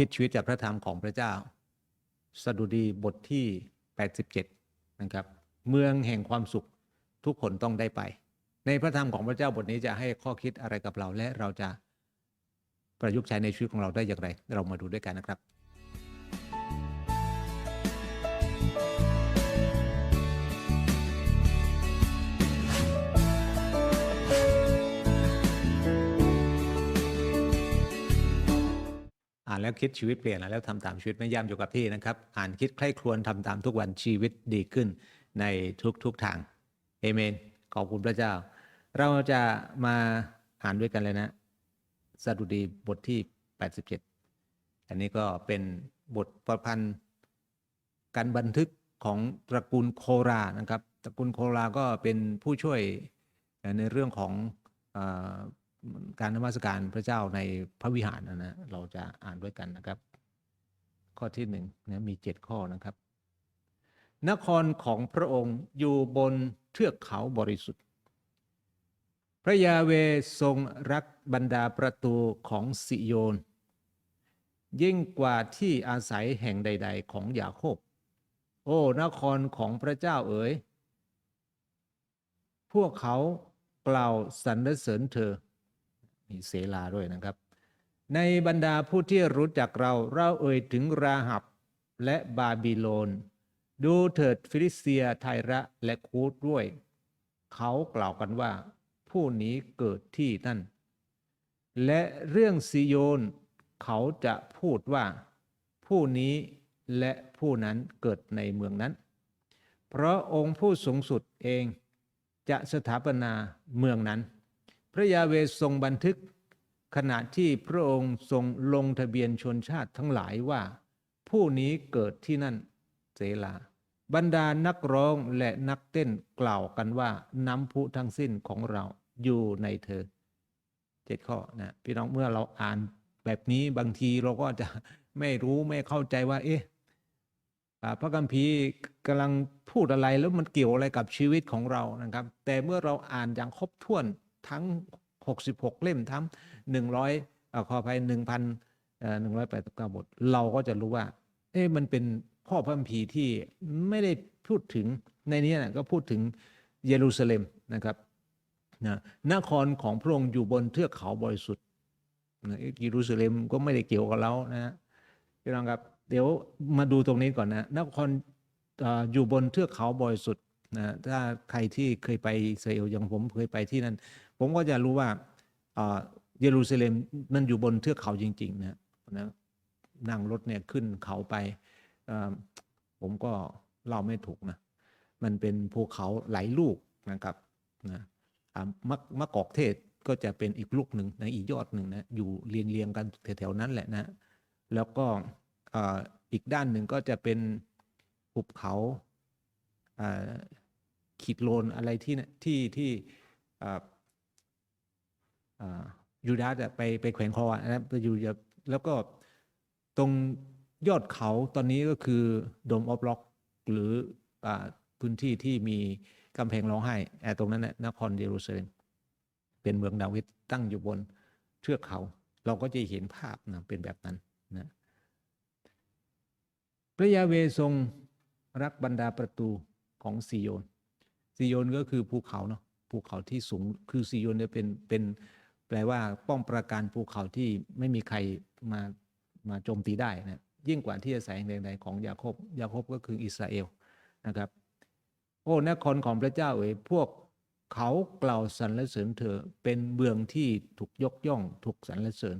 คิดชีวิตจากพระธรรมของพระเจ้า สดุดีบทที่ 87 นะครับ เมืองแห่งความสุขทุกคนต้องได้ไป ในพระธรรมของพระเจ้าบทนี้จะให้ข้อคิดอะไรกับเราและเราจะประยุกต์ใช้ในชีวิตของเราได้อย่างไร เรามาดูด้วยกันนะครับานแล้วคิดชีวิตเปลี่ยนแล้วทำตามชีวิตไม่ย่ำอยู่กับที่นะครับ อ่านคิดใคร่ครวญทำตามทุกวันชีวิตดีขึ้นในทุกๆทางเอเมน ขอบคุณพระเจ้า เราจะมาอ่านด้วยกันเลยนะสดุดีบทที่ 87 อันนี้ก็เป็นบทประพันธ์การบันทึกของตระกูลโครานะครับ ตระกูลโคราก็เป็นผู้ช่วยในเรื่องของ การนมัสการพระเจ้าในพระวิหารนะนะเราจะอ่านด้วยกันนะครับ ข้อที่หนึ่งนะมีเจ็ดข้อนะครับ นครของพระองค์อยู่บนเทือกเขาบริสุทธิ์ พระยาเวทรงรักบรรดาประตูของสิโยน ยิ่งกว่าที่อาศัยแห่งใด ๆ ของยาโคบ โอ้ นครของพระเจ้าเอ๋ยพวกเขากล่าวสรรเสริญเธอ มีเสลาด้วยนะครับ ในบรรดาผู้ที่รู้จักเราเราเอ่ยถึงราหับและบาบิโลน ดูเถิดฟิลิเตียไทระและคูดด้วย เขากล่าวกันว่า ผู้นี้เกิดที่นั่น และเรื่องซิโยน เขาจะพูดว่า ผู้นี้และผู้นั้นเกิดในเมืองนั้น เพราะองค์ผู้สูงสุดเองจะสถาปนาเมืองนั้น พระยาเวทรงบันทึกขณะที่พระองค์ทรงลงทะเบียนชนชาติทั้งหลายว่า ผู้นี้เกิดที่นั่นเสลา บรรดานักร้องและนักเต้นกล่าวกันว่าน้ำพุทั้งสิ้นของเราอยู่ในเธอเจ็ดข้อนะพี่น้องเมื่อเราอ่านแบบนี้บางทีเราก็จะไม่รู้ไม่เข้าใจว่า เอ๊ะพระคัมภีร์กำลังพูดอะไรแล้วมันเกี่ยวอะไรกับชีวิตของเรานะครับ แต่เมื่อเราอ่านอย่างครบถ้วน ทั้ง 66 เล่มทั้ง 100อ่าขออภัย1,000เอ่อ189 บท เราก็จะรู้ว่า เอ๊ะมันเป็นข้อพระคัมภีร์ที่ไม่ได้พูดถึงในนี้นะก็พูดถึงเยรูซาเล็มนะครับนะนครของพระองค์อยู่บนเทือกเขาบริสุทธิ์นะเยรูซาเล็มก็ไม่ได้เกี่ยวกับเรานะฮะพี่น้องครับเดี๋ยวมาดูตรงนี้ก่อนนะนครอออยู่บนเทือกเขาบริสุทธิ์นะถ้าใครที่เคยไปอิสราเอลอย่างผมเคยไปที่นั่น ผมก็จะรู้ว่าเยรูซาเล็มมันอยู่บนเทือกเขาจริง ๆ นะนะนั่งรถเนี่ยขึ้นเขาไป ผมก็เล่าไม่ถูกนะ มันเป็นภูเขาหลายลูกนะครับนะมะมะกอกเทศก็จะเป็นอีกลูกหนึ่งนะอีกยอดหนึ่งนะอยู่เรียงเรียงๆกันแถวๆนั้นแหละนะ แล้วก็อีกด้านหนึ่งก็จะเป็นหุบเขาขีดโลนอะไรที่ที่ที่ ยูดาห์จะไปไปแขวนคอนะครับไปอยู่แล้วก็ตรงยอดเขาตอนนี้ก็คือโดมออฟล็อกหรือพื้นที่ที่มีกำแพงร้องไห้แอตรงนั้นนะนครเยรูซาเล็มเป็นเมืองดาวิดตั้งอยู่บนเทือกเขา เราก็จะเห็นภาพนะเป็นแบบนั้นนะพระยาเวทรงรักบรรดาประตูของซีโยนซีโยนก็คือภูเขาเนาะภูเขาที่สูงคือซีโยนเนี่ยเป็นเป็น แปลว่าป้องประการภูเขาที่ไม่มีใครมามาโจมตีได้นะยิ่งกว่าที่อาศัยแห่งใดของยาโคบยาโคบก็คืออิสราเอลนะครับ โอ้นครของพระเจ้าเอ๋ยพวกเขากล่าวสรรเสริญเธอเป็นเมืองที่ถูกยกย่องถูกสรรเสริญ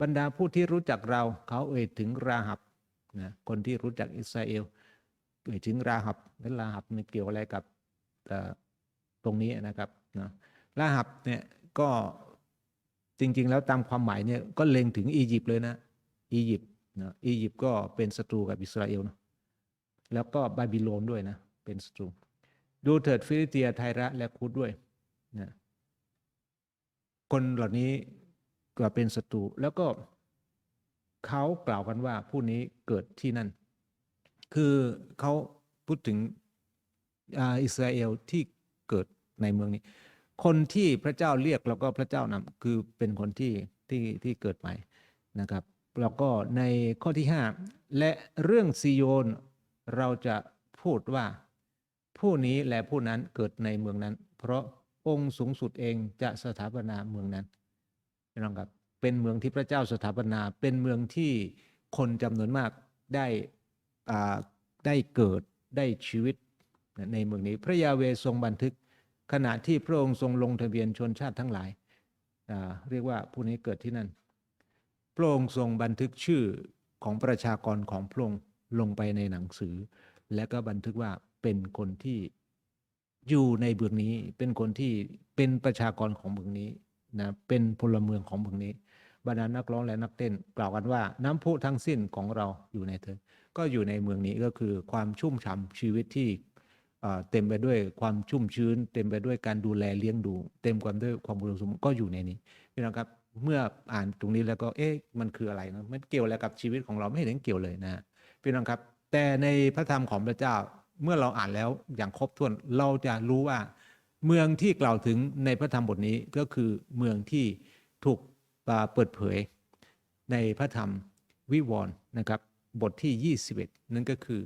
บรรดาผู้ที่รู้จักเราเขาเอ่ยถึงราหับนะคนที่รู้จักอิสราเอลเอ่ยถึงราหับและราหับมันเกี่ยวอะไรกับเอ่อตรงนี้นะครับนะราหับเนี่ยก็ จริง ๆ แล้วตามความหมายเนี่ยก็เล็งถึงอียิปต์เลยนะ อียิปต์นะอียิปต์ก็เป็นศัตรูกับอิสราเอลนะแล้วก็บาบิโลนด้วยนะเป็นศัตรูดูเถิดฟิลิเตียไทระและคูดด้วยนะคนเหล่านี้ก็เป็นศัตรูแล้วก็เขากล่าวกันว่าผู้นี้เกิดที่นั่น คือเขาพูดถึงอิสราเอลที่เกิดในเมืองนี้ คนที่พระเจ้าเรียกแล้วก็พระเจ้านำคือเป็นคนที่ที่ที่เกิดใหม่นะครับ แล้วก็ในข้อที่ 5 และเรื่องซิโยนเราจะพูดว่าผู้นี้และผู้นั้นเกิดในเมืองนั้น เพราะองค์สูงสุดเองจะสถาปนาเมืองนั้นน้องครับเป็นเมืองที่พระเจ้าสถาปนาเป็นเมืองที่คนจำนวนมากได้ได้เกิดได้ชีวิตในเมืองนี้ พระยาเวทรงบันทึก ขณะที่พระองค์ทรงลงทะเบียนชนชาติทั้งหลาย เรียกว่าผู้นี้เกิดที่นั่น พระองค์ทรงบันทึกชื่อของประชากรของพระองค์ลงไปในหนังสือ และก็บันทึกว่าเป็นคนที่อยู่ในเมืองนี้ เป็นคนที่เป็นประชากรของเมืองนี้นะเป็นพลเมืองของเมืองนี้บรรดานักร้องและนักเต้น กล่าวกันว่าน้ำพุทั้งสิ้นของเราอยู่ในเธอ ก็อยู่ในเมืองนี้ก็คือความชุ่มฉ่ำชีวิตที่ เต็มไปด้วยความชุ่มชื้น เต็มไปด้วยการดูแลเลี้ยงดู เต็มความด้วยความอุดมสมบูรณ์ก็อยู่ในนี้พี่น้องครับเมื่ออ่านตรงนี้แล้วก็เอ๊ะมันคืออะไรนะมันเกี่ยวอะไรกับชีวิตของเราไม่เห็นเกี่ยวเลยนะพี่น้องครับ แต่ในพระธรรมของพระเจ้าเมื่อเราอ่านแล้วอย่างครบถ้วนเราจะรู้ว่า เมืองที่กล่าวถึงในพระธรรมบทนี้ก็คือเมืองที่ถูกเปิดเผย ในพระธรรมวิวรณ์นะครับ บทที่ 21 นั่นก็คือ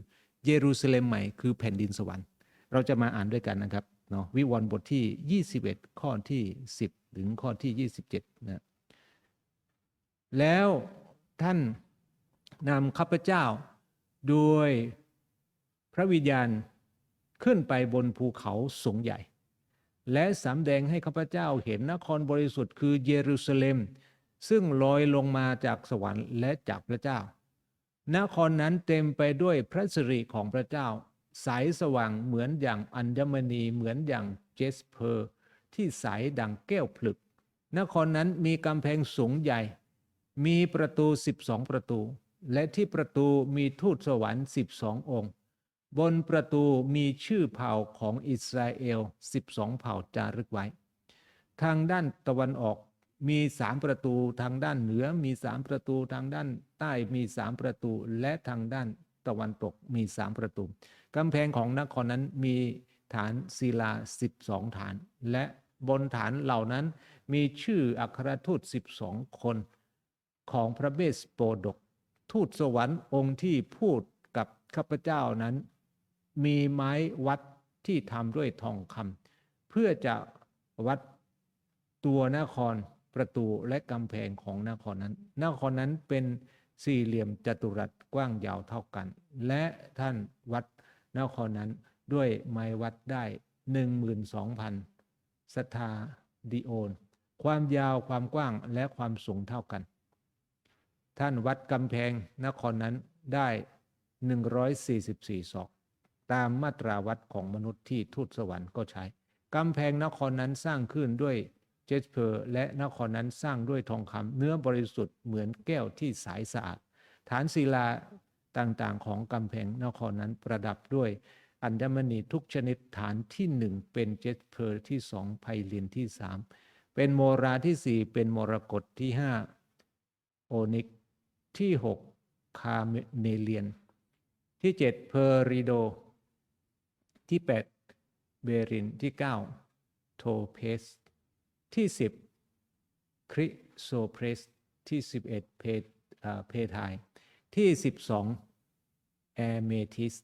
เยรูซาเล็มใหม่คือแผ่นดินสวรรค์ เราจะมาอ่านด้วยกันนะครับเนาะวิวรณ์บทที่ 21 ข้อที่ 10 ถึงข้อที่ 27นะแล้วท่านนำข้าพเจ้า โดยพระวิญญาณขึ้นไปบนภูเขาสูงใหญ่ และสำแดงให้ข้าพเจ้าเห็นนครบริสุทธิ์คือเยรูซาเล็ม ซึ่งลอยลงมาจากสวรรค์และจากพระเจ้า นครนั้นเต็มไปด้วยพระสิริของพระเจ้า ใสสว่างเหมือนอย่างอัญมณีเหมือนอย่างเจสเพอร์ที่ใสดังแก้วผลึก นครนั้นมีกำแพงสูงใหญ่ มีประตู 12 ประตู และที่ประตูมีทูตสวรรค์ 12 องค์ บนประตูมีชื่อเผ่าของอิสราเอล 12 เผ่าจารึกไว้ ทางด้านตะวันออกมีสามประตูทางด้านเหนือมีสามประตูทางด้านใต้มีสามประตู และทางด้านตะวันตกมีสามประตู กำแพงของนครนั้นมีฐานศิลา 12 ฐาน และบนฐานเหล่านั้นมีชื่ออัครทูต 12 คนของพระเบสโปดก ทูตสวรรค์องค์ที่พูดกับข้าพเจ้านั้น มีไม้วัดที่ทำด้วยทองคำเพื่อจะวัดตัวนครประตูและกำแพงของนครนั้น นครนั้นเป็นสี่เหลี่ยมจัตุรัสกว้างยาวเท่ากัน และท่านวัด นครนั้นด้วยไม้วัดได้ 12,000สถาดิโอนความยาวความกว้างและความสูงเท่ากัน ท่านวัดกำแพงนครนั้นได้ 144 ศอก ตามมาตราวัดของมนุษย์ที่ทูตสวรรค์ก็ใช้ กำแพงนครนั้นสร้างขึ้นด้วยเจสเพอร์ และนครนั้นสร้างด้วยทองคำเนื้อบริสุทธิ์เหมือนแก้วที่ใสสะอาด ฐานศิลา ต่างๆ ของกำแพงนครนั้นประดับด้วยอัญมณีทุกชนิดฐานที่หนึ่งเป็นเจสเพอร์ที่สองไพลินที่สามเป็นโมราที่สี่เป็นมรกตที่ห้าโอนิกที่หกคาเมเลียน ที่เจ็ดเพอริโด ที่แปดเบรินที่เก้าโทเพส ที่สิบคริโซเพรสที่สิบเอ็ดเพอ่าเพทาย ที่สิบสองแอเมทิส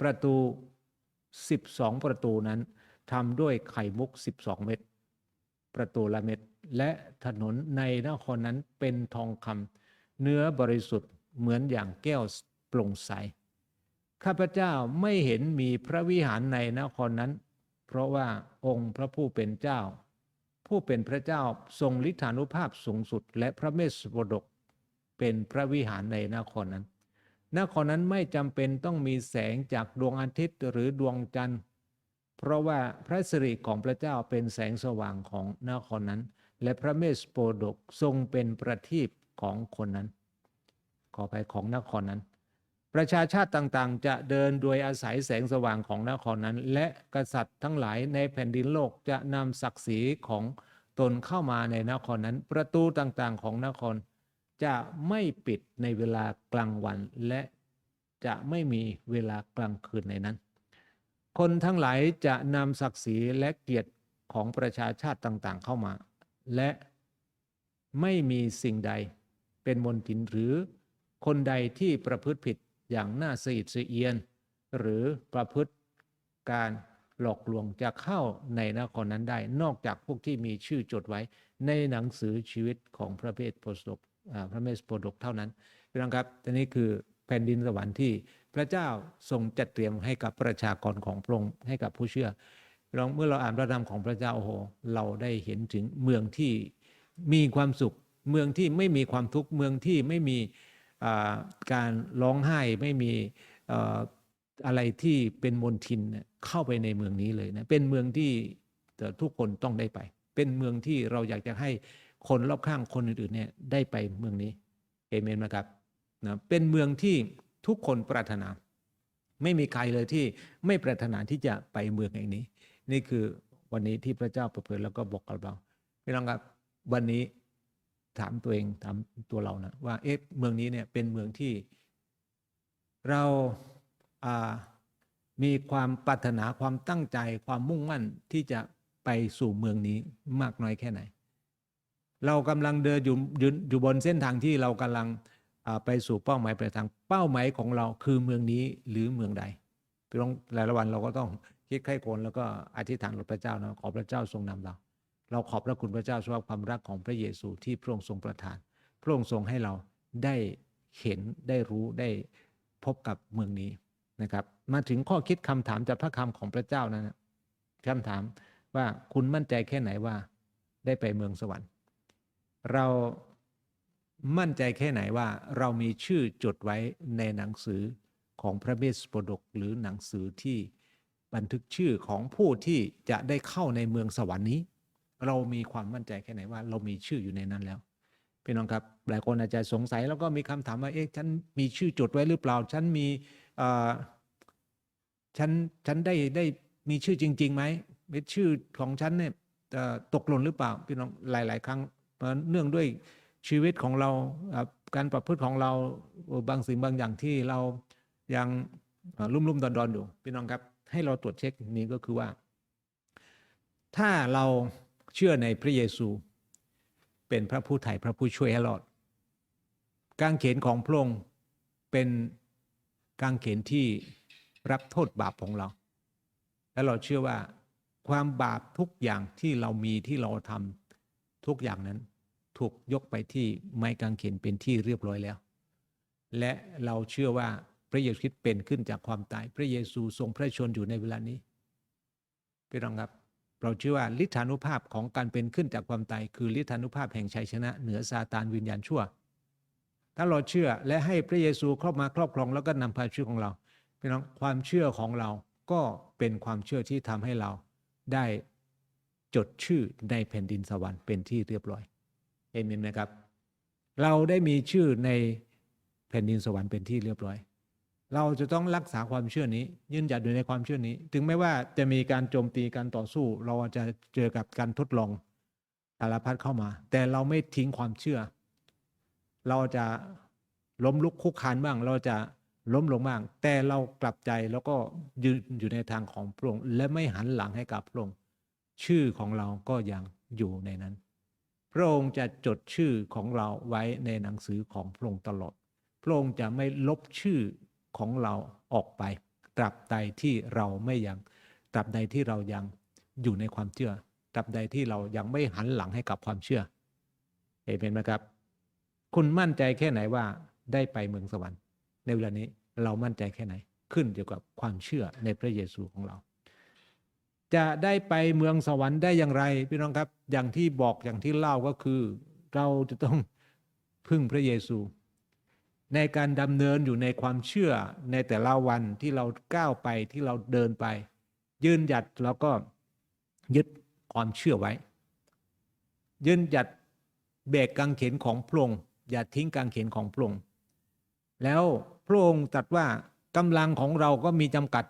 ประตูสิบสองประตูนั้นทำด้วยไข่มุกสิบสองเม็ดประตูละเม็ดและถนนในนครนั้นเป็นทองคำเนื้อบริสุทธิ์เหมือนอย่างแก้วโปร่งใส ข้าพเจ้าไม่เห็นมีพระวิหารในนครนั้น เพราะว่าองค์พระผู้เป็นเจ้า ผู้เป็นพระเจ้าทรงฤทธานุภาพสูงสุด และพระเมสสวดก เป็นพระวิหารในนครนั้น นครนั้นไม่จำเป็นต้องมีแสงจากดวงอาทิตย์หรือดวงจันทร์ เพราะว่าพระสิริของพระเจ้าเป็นแสงสว่างของนครนั้น และพระเมสโปดกทรงเป็นประทีปของคนนั้น ขอไปของนครนั้น ประชาชาติต่างๆ จะเดินโดยอาศัยแสงสว่างของนครนั้น และกษัตริย์ทั้งหลายในแผ่นดินโลกจะนำศักดิ์ศรีของตนเข้ามาในนครนั้น ประตูต่างๆของนคร จะไม่ปิดในเวลากลางวันและจะไม่มีเวลากลางคืนในนั้น คนทั้งหลายจะนำศักดิ์ศรีและเกียรติของประชาชาติต่างๆเข้ามา และไม่มีสิ่งใดเป็นมนทินหรือคนใดที่ประพฤติผิดอย่างน่าสะอิดสะเอียน หรือประพฤติการหลอกลวงจะเข้าในนครนั้นได้ นอกจากพวกที่มีชื่อจดไว้ในหนังสือชีวิตของพระเพทโพสดกอ่า พระเมสโพดกเท่านั้นพี่น้องครับอันนี้คือแผ่นดินสวรรค์ที่พระเจ้าทรงจัดเตรียมให้กับประชากรของพระองค์ให้กับผู้เชื่อเราเมื่อเราอ่านพระธรรมของพระเจ้าโอ้โหเราได้เห็นถึงเมืองที่มีความสุข เมืองที่ไม่มีความทุกข์เมืองที่ไม่มีการร้องไห้ไม่มีอะไรที่เป็นมลทินเข้าไปในเมืองนี้เลยนะเป็นเมืองที่ทุกคนต้องได้ไป เป็นเมืองที่เราอยากจะให้ คนรอบข้างคนอื่นๆเนี่ยได้ไปเมืองนี้เอเมนไหมครับนะเป็นเมืองที่ทุกคนปรารถนา ไม่มีใครเลยที่ไม่ปรารถนาที่จะไปเมืองแห่งนี้ นี่คือวันนี้ที่พระเจ้าประเผยแล้วก็บอกกับเราพี่น้องครับวันนี้ถามตัวเองถามตัวเรานะว่าเอ๊ะเมืองนี้เนี่ยเป็นเมืองที่ เราอ่ามีความปรารถนาความตั้งใจความมุ่งมั่นที่จะไปสู่เมืองนี้มากน้อยแค่ไหน เรากำลังเดินอยู่อยู่อยู่บนเส้นทางที่เรากำลังไปสู่เป้าหมายปลายทางเป้าหมายของเราคือเมืองนี้หรือเมืองใดพี่น้องหลายวันเราก็ต้องคิดไข้ควรแล้วก็อธิษฐานกับพระเจ้านะขอพระเจ้าทรงนำเรา เราขอบพระคุณพระเจ้าสำหรับความรักของพระเยซูที่พระองค์ทรงประทาน พระองค์ทรงให้เราได้เห็นได้รู้ได้พบกับเมืองนี้นะครับ มาถึงข้อคิดคำถามจากพระคำของพระเจ้านั้นนะคำถามว่าคุณมั่นใจแค่ไหนว่าได้ไปเมืองสวรรค์ เรามั่นใจแค่ไหนว่าเรามีชื่อจดไว้ในหนังสือของพระเมสโปดกหรือหนังสือที่บันทึกชื่อของผู้ที่จะได้เข้าในเมืองสวรรค์นี้ เรามีความมั่นใจแค่ไหนว่า เรามีชื่ออยู่ในนั้นแล้วพี่น้องครับหลายคนอาจจะสงสัยแล้วก็มีคำถามว่าเอ๊ะฉันมีชื่อจดไว้หรือเปล่า ฉันมีฉันฉันได้ได้มีชื่อจริงๆไหมชื่อของฉันเนี่ยตกหล่นหรือเปล่าพี่น้องหลาย ๆ ครั้ง เนื่องด้วยชีวิตของเราการประพฤติของเราบางสิ่งบางอย่างที่เรายังเอ่อลุ่มๆดอนอยู่พี่น้องครับให้เราตรวจเช็คนี้ก็คือว่า ถ้าเราเชื่อในพระเยซู เป็นพระผู้ไถ่พระผู้ช่วยให้รอดกางเขนของพระองค์เป็นกางเขนที่รับโทษบาปของเรา และเราเชื่อว่าความบาปทุกอย่างที่เรามีที่เราทำทุกอย่างนั้น ถูกยกไปที่ไม้กางเขนเป็นที่เรียบร้อยแล้ว และเราเชื่อว่าพระเยซูคริสต์เป็นขึ้นจากความตาย พระเยซูทรงพระชนอยู่ในเวลานี้พี่น้องครับเราเชื่อว่าฤทธานุภาพของการเป็นขึ้นจากความตายคือฤทธานุภาพแห่งชัยชนะเหนือซาตานวิญญาณชั่ว ถ้าเราเชื่อและให้พระเยซูครอบมาครอบครองแล้วก็นำพาชีวิตของเราพี่น้องความเชื่อของเราก็เป็นความเชื่อที่ทำให้เราได้จดชื่อในแผ่นดินสวรรค์เป็นที่เรียบร้อย เอเมนนะครับ เราได้มีชื่อในแผ่นดินสวรรค์เป็นที่เรียบร้อย เราจะต้องรักษาความเชื่อนี้ ยืนหยัดอยู่ในความเชื่อนี้ ถึงแม้ว่าจะมีการโจมตีการต่อสู้ เราจะเจอกับการทดลองสารพัดเข้ามา แต่เราไม่ทิ้งความเชื่อ เราจะล้มลุกคุกคานบ้าง เราจะล้มลงบ้าง แต่เรากลับใจแล้วก็ยืนอยู่ในทางของพระองค์และไม่หันหลังให้กับพระองค์ชื่อของเราก็ยังอยู่ในนั้น พระองค์จะจดชื่อของเราไว้ในหนังสือของพระองค์ตลอด พระองค์จะไม่ลบชื่อของเราออกไป ตราบใดที่เราไม่ยัง ตราบใดที่เรายังอยู่ในความเชื่อ ตราบใดที่เรายังไม่หันหลังให้กับความเชื่อ เห็นไหมครับ คุณมั่นใจแค่ไหนว่าได้ไปเมืองสวรรค์ ในเวลานี้เรามั่นใจแค่ไหน ขึ้นอยู่กับความเชื่อในพระเยซูของเรา จะได้ไปเมืองสวรรค์ได้อย่างไรพี่น้องครับ อย่างที่บอกอย่างที่เล่าก็คือ เราจะต้องพึ่งพระเยซู ในการดำเนินอยู่ในความเชื่อในแต่ละวันที่เราก้าวไปที่เราเดินไป ยืนหยัดแล้วก็ยึดความเชื่อไว้ ยืนหยัดเบรกกางเขนของพระองค์อย่าทิ้งกางเขนของพระองค์แล้วพระองค์ตรัสว่ากำลังของเราก็มีจำกัด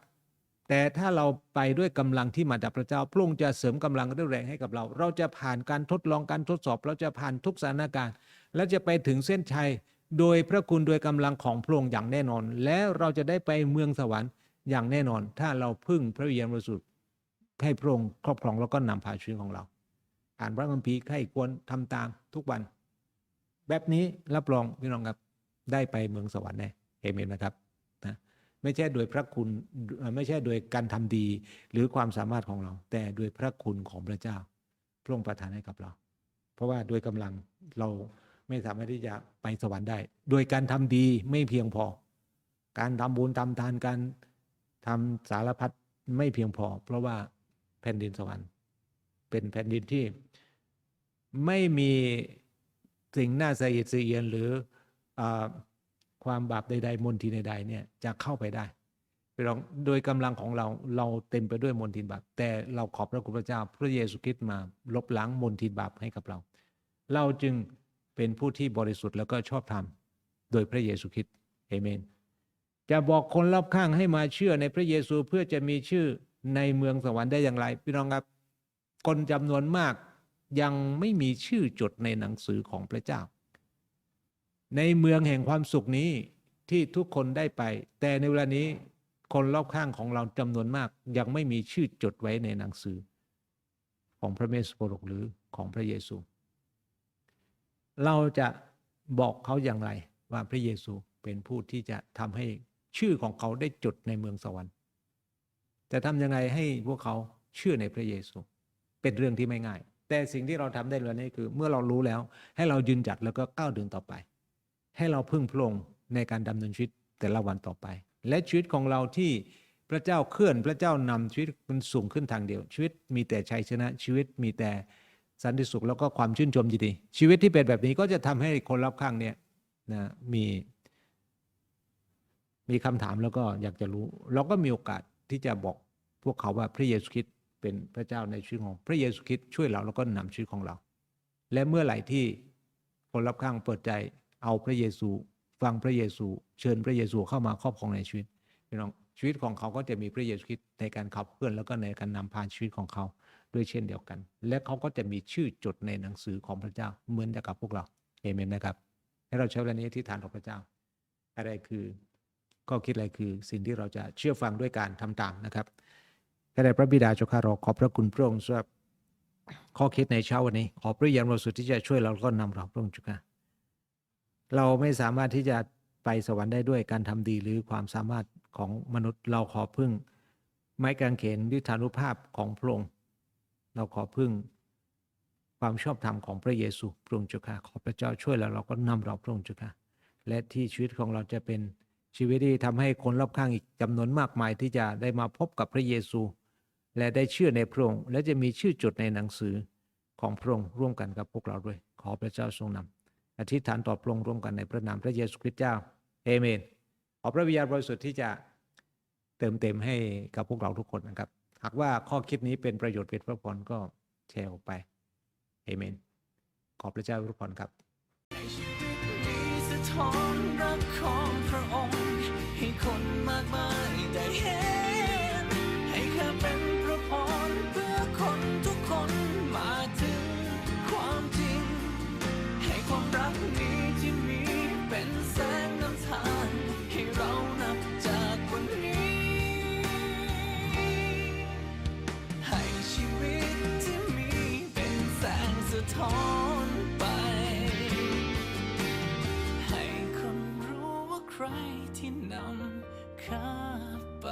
แต่ถ้าเราไปด้วยกำลังที่มาจากพระเจ้าพระองค์จะเสริมกำลังด้วยแรงให้กับเรา เราจะผ่านการทดลองการทดสอบ เราจะผ่านทุกสถานการณ์ และจะไปถึงเส้นชัย โดยพระคุณโดยกำลังของพระองค์อย่างแน่นอน และเราจะได้ไปเมืองสวรรค์อย่างแน่นอน ถ้าเราพึ่งพระวิญญาณบริสุทธิ์ให้พระองค์ครอบครองแล้วก็นำพาชีวิตของเราอ่านพระคัมภีร์ให้ควรทำตามทุกวัน แบบนี้รับรองพี่น้องครับได้ไปเมืองสวรรค์แน่เอเมนนะครับ ไม่ใช่โดยพระคุณไม่ใช่โดยการทำดีหรือความสามารถของเรา แต่โดยพระคุณของพระเจ้า พระองค์ประทานให้กับเรา เพราะว่าโดยกำลังเราไม่สามารถที่จะไปสวรรค์ได้ โดยการทำดีไม่เพียงพอ การทำบุญทำทานการทำสารพัดไม่เพียงพอ เพราะว่าแผ่นดินสวรรค์ เป็นแผ่นดินที่ไม่มีสิ่งน่าสะอิดสะเอียนหรืออา ความบาปใดๆมนทินใดๆเนี่ยจะเข้าไปได้พี่น้องโดยกำลังของเราเราเต็มไปด้วยมนทินบาป แต่เราขอบพระคุณพระเจ้า พระเยซูคริสต์มาลบล้างมนทินบาปให้กับเรา เราจึงเป็นผู้ที่บริสุทธิ์แล้วก็ชอบธรรมโดยพระเยซูคริสต์เอเมน จะบอกคนรอบข้างให้มาเชื่อในพระเยซูเพื่อจะมีชื่อในเมืองสวรรค์ได้อย่างไร พี่น้องครับคนจำนวนมากยังไม่มีชื่อจดในหนังสือของพระเจ้า ในเมืองแห่งความสุขนี้ที่ทุกคนได้ไป แต่ในเวลานี้คนรอบข้างของเราจำนวนมาก ยังไม่มีชื่อจดไว้ในหนังสือ ของพระเมสสโปรกหรือของพระเยซู เราจะบอกเขาอย่างไรว่าพระเยซูเป็นผู้ที่จะทำให้ชื่อของเขาได้จดในเมืองสวรรค์ จะทำยังไงให้พวกเขาเชื่อในพระเยซู เป็นเรื่องที่ไม่ง่าย แต่สิ่งที่เราทำได้เลยนี่คือ เมื่อเรารู้แล้วให้เรายืนจัดแล้วก็ก้าวเดินต่อไป ให้เราพึ่งพระองค์ในการดำเนินชีวิตแต่ละวันต่อไป และชีวิตของเราที่พระเจ้าเคลื่อนพระเจ้านำชีวิตมันสูงขึ้นทางเดียว ชีวิตมีแต่ชัยชนะชีวิตมีแต่สันติสุขแล้วก็ความชื่นชมยินดี ชีวิตที่เป็นแบบนี้ก็จะทำให้คนรอบข้างเนี่ยนะมีมีคำถามแล้วก็อยากจะรู้ เราก็มีโอกาสที่จะบอกพวกเขาว่าพระเยซูคริสต์เป็นพระเจ้าในชีวิตของ พระเยซูคริสต์ช่วยเราแล้วก็นำชีวิตของเรา และเมื่อไหร่ที่คนรอบข้างเปิดใจ เอาพระเยซู ฟังพระเยซู เชิญพระเยซูเข้ามาครอบครองในชีวิตพี่น้องชีวิตของเขาก็จะมีพระเยซูคริสต์ในการขับเคลื่อนแล้วก็ในการนำพาชีวิตของเขาด้วยเช่นเดียวกัน และเขาก็จะมีชื่อจดในหนังสือของพระเจ้าเหมือนกับพวกเราเอเมนนะครับ ให้เราใช้เวลานี้ที่ฐานของพระเจ้า อะไรคือก็คิดอะไรคือสิ่งที่เราจะเชื่อฟังด้วยการทำตามนะครับข้าแต่พระบิดาเจ้าข้าเราขอบพระคุณพระองค์สำหรับข้อคิดในเช้าวันนี้ ขอพระยานบริสุทธิ์ที่จะช่วยเราก็นำเราพระองค์เจ้าข้า เราไม่สามารถที่จะไปสวรรค์ได้ด้วยการทำดีหรือความสามารถของมนุษย์เราขอพึ่ง ไม้กางเขนฤทธานุภาพของพระองค์เราขอพึ่งความชอบธรรมของพระเยซูพระองค์เจ้าข้าขอพระเจ้าช่วยแล้วเราก็นำเราพระองค์เจ้าและที่ชีวิตของเราจะเป็นชีวิตที่ทำให้คนรอบข้างอีกจำนวนมากมายที่จะได้มาพบกับพระเยซู และได้เชื่อในพระองค์และจะมีชื่อจดในหนังสือของพระองค์ร่วมกันกับพวกเราด้วย ขอพระเจ้าทรงนำ อธิษฐานต่อพระองค์ร่วมกันในพระนามพระเยซูคริสต์เจ้าเอเมน ขอพระวิญญาณบริสุทธิ์ที่จะเติมเต็มให้กับพวกเราทุกคนนะครับ หากว่าข้อคิดนี้เป็นประโยชน์เป็นพระพรก็แชร์ออกไปเอเมน ขอบพระเจ้าอวยพรครับสะท้อนรักของพระองค์ ให้คนมากมายได้เห็น ใครที่นำข้าไป